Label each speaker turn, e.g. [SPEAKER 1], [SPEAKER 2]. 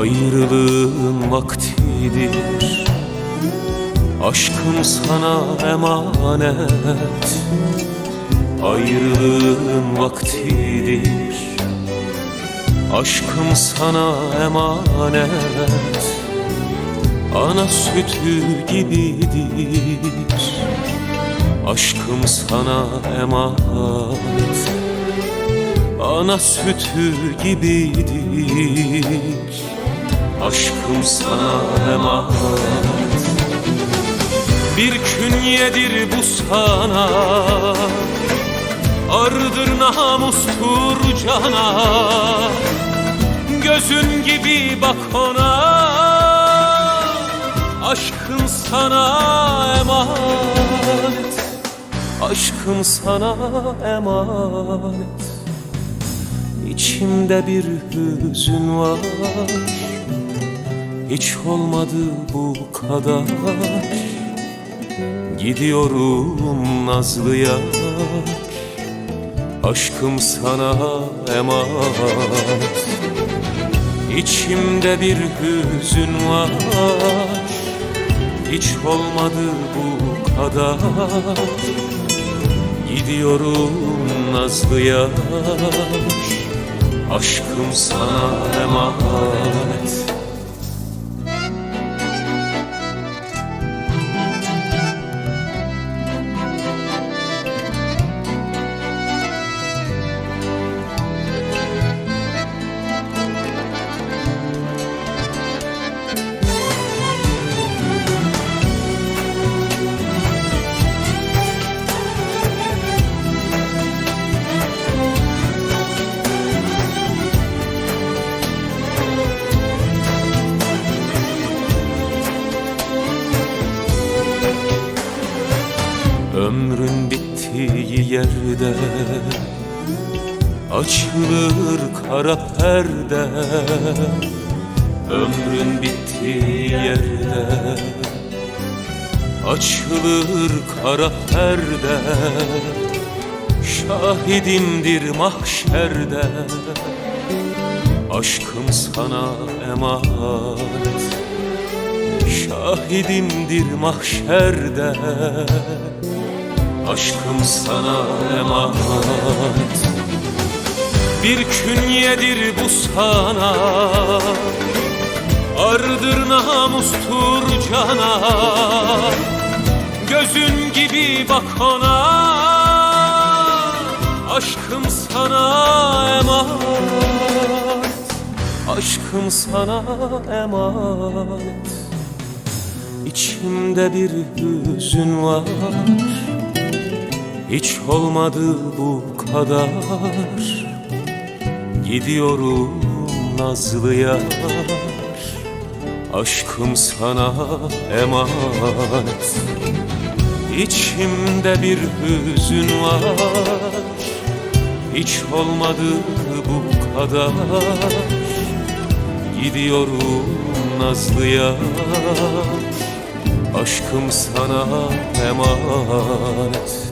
[SPEAKER 1] Ayrılığın vaktidir. Aşkım sana emanet. Ayrılığın vaktidir. Aşkım sana emanet. Ana sütü gibidir. Aşkım sana emanet. Ana sütü gibidir Aşkım sana emanet. Bir künyedir bu sana. Ardır namustur cana. Gözün gibi bak ona. Aşkım sana emanet. Aşkım sana emanet. İçimde bir hüzün var Hiç olmadı bu kadar. Gidiyorum nazlı yar Aşkım sana emanet. İçimde bir hüzün var. Hiç olmadı bu kadar. Gidiyorum nazlı yar Aşkım sana emanet Ömrün bittiği yerde Açılır kara perde. Ömrün bittiği yerde Açılır kara perde. Şahidimdir mahşerde. Aşkım sana emanet. Şahidimdir mahşerde Aşkım sana emanet. Bir künyedir bu sana. Ardır namustur cana. Gözün gibi bak ona. Aşkım sana emanet. Aşkım sana emanet. İçimde bir hüzün var hiç olmadı bu kadar. Gidiyorum nazlı yar. Aşkım sana emanet. İçimde bir hüzün var. Hiç olmadı bu kadar. Gidiyorum nazlı yar. Aşkım sana emanet